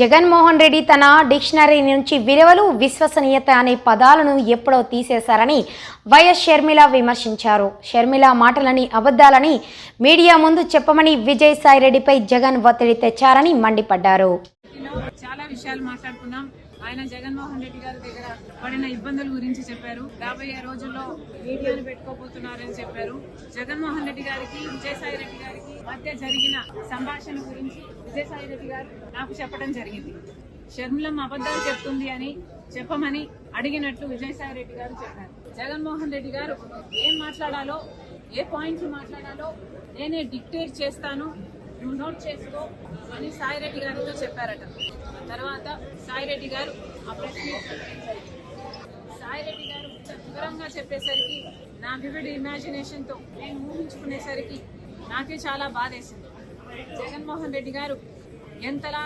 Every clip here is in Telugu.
జగన్మోహన్ రెడ్డి తన డిక్షనరీ నుంచి విలువలు విశ్వసనీయత అనే పదాలను ఎప్పుడో తీసేశారని వైఎస్ షర్మిల విమర్శించారు. షర్మిల మాటలని అబద్ధాలని మీడియా ముందు చెప్పమని విజయసాయిరెడ్డిపై జగన్ ఒత్తిడి తెచ్చారని మండిపడ్డారు. చాలా విషయాలు మాట్లాడుకున్నాం. ఆయన జగన్మోహన్ రెడ్డి గారి దగ్గర పడిన ఇబ్బందుల గురించి చెప్పారు. రాబోయే రోజుల్లో మీడియాను పెట్టుకోబోతున్నారని చెప్పారు. జగన్మోహన్ రెడ్డి గారికి విజయసాయి రెడ్డి గారికి మధ్య జరిగిన సంభాషణ గురించి విజయసాయి రెడ్డి గారు నాకు చెప్పడం జరిగింది. షర్మిలం అబద్ధాలు చెప్తుంది అని చెప్పమని అడిగినట్లు విజయసాయి రెడ్డి గారు చెప్పారు. జగన్మోహన్ రెడ్డి గారు ఏం మాట్లాడాలో ఏ పాయింట్స్ మాట్లాడాలో నేనే డిక్టేట్ చేస్తాను. నువ్వు నోట్ చేసుకో అని సాయిరెడ్డి గారితో చెప్పారట. తర్వాత సాయిరెడ్డి గారు ఆ ప్రెస్ మీట్ సాయిరెడ్డి గారు వివరంగా చెప్పేసరికి నా వివిడ్ ఇమాజినేషన్తో నేను ఊహించుకునేసరికి నాకే చాలా బాధేసింది. జగన్మోహన్ రెడ్డి గారు ఎంతలా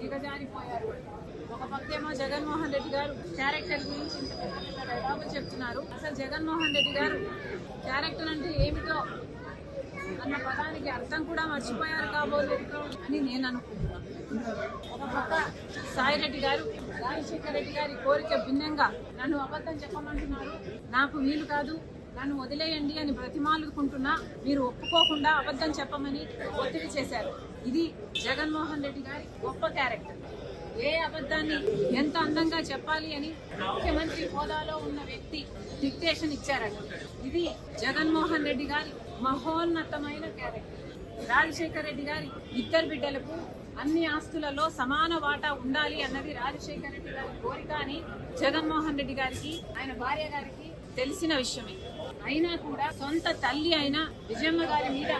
దిగజారిపోయారు. ఒక పక్కేమో జగన్మోహన్ రెడ్డి గారు క్యారెక్టర్ గురించి ఇంత పెద్ద పెద్ద డైలాగులు చెప్తున్నారు. అసలు జగన్మోహన్ రెడ్డి గారు క్యారెక్టర్ అంటే ఏమిటో అన్న పదానికి అర్థం కూడా మర్చిపోయారు కాబోలు. అని నేను అనుకుంటున్నాను ఒక పక్క సాయి రెడ్డి గారు రాజశేఖర రెడ్డి గారి కోరిక భిన్నంగా నన్ను అబద్ధం చెప్పమంటున్నారు. నాకు వీలు కాదు నన్ను వదిలేయండి అని బ్రతిమాలుకుంటున్నా. మీరు ఒప్పుకోకుండా అబద్ధం చెప్పమని ఒత్తిడి చేశారు. ఇది జగన్మోహన్ రెడ్డి గారి గొప్ప క్యారెక్టర్. ఏ అబద్ధాన్ని ఎంత అందంగా చెప్పాలి అని ముఖ్యమంత్రి హోదాలో ఉన్న వ్యక్తి డిక్టేషన్ ఇచ్చారట. ఇది జగన్మోహన్ రెడ్డి గారి మహోన్నతమైన క్యారెక్టర్ రాజశేఖర రెడ్డి గారి ఇద్దరు బిడ్డలకు అన్ని ఆస్తులలో సమాన వాటా ఉండాలి అన్నది రాజశేఖర రెడ్డి గారి కోరిక అని జగన్మోహన్ రెడ్డి గారికి ఆయన భార్య గారికి తెలిసిన విషయమే. అయినా కూడా సొంత తల్లి అయిన విజయమ్మ గారి మీద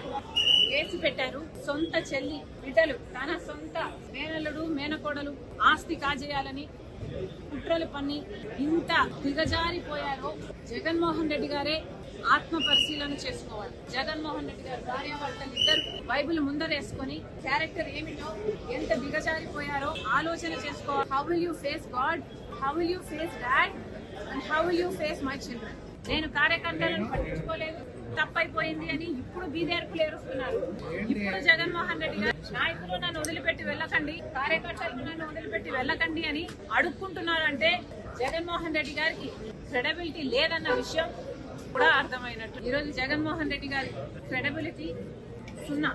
కేసు పెట్టారు. సొంత చెల్లి బిడ్డలు తన సొంత మేనల్లుడు మేనకోడలు ఆస్తి కాజేయాలని కుట్రలు పన్ని ఇంత దిగజారిపోయారో జగన్మోహన్ రెడ్డి గారే ఆత్మ పరిశీలన చేసుకోవాలి. జగన్మోహన్ రెడ్డి గారు భార్య భర్తలు ఇద్దరు బైబిల్ ముందరేసుకొని క్యారెక్టర్ ఏమిటో ఎంత దిగజారిపోయారో ఆలోచన చేసుకోవాలి. How will you face God how will you face dad and how will you face my children నేను కార్యకర్తలను పట్టించుకోలేదు. తప్పైపోయింది అని ఇప్పుడు బీదేర్పులు ఏరుస్తున్నారు ఇప్పుడు జగన్మోహన్ రెడ్డి గారు నాయకులు నన్ను వదిలిపెట్టి వెళ్ళకండి కార్యకర్తలు నన్ను వదిలిపెట్టి వెళ్ళకండి అని అడుక్కుంటున్నారు అంటే జగన్మోహన్ రెడ్డి గారికి క్రెడబిలిటీ లేదన్న విషయం కూడా అర్థమైనట్టు. ఈరోజు జగన్మోహన్ రెడ్డి గారి క్రెడబిలిటీ సున్నా.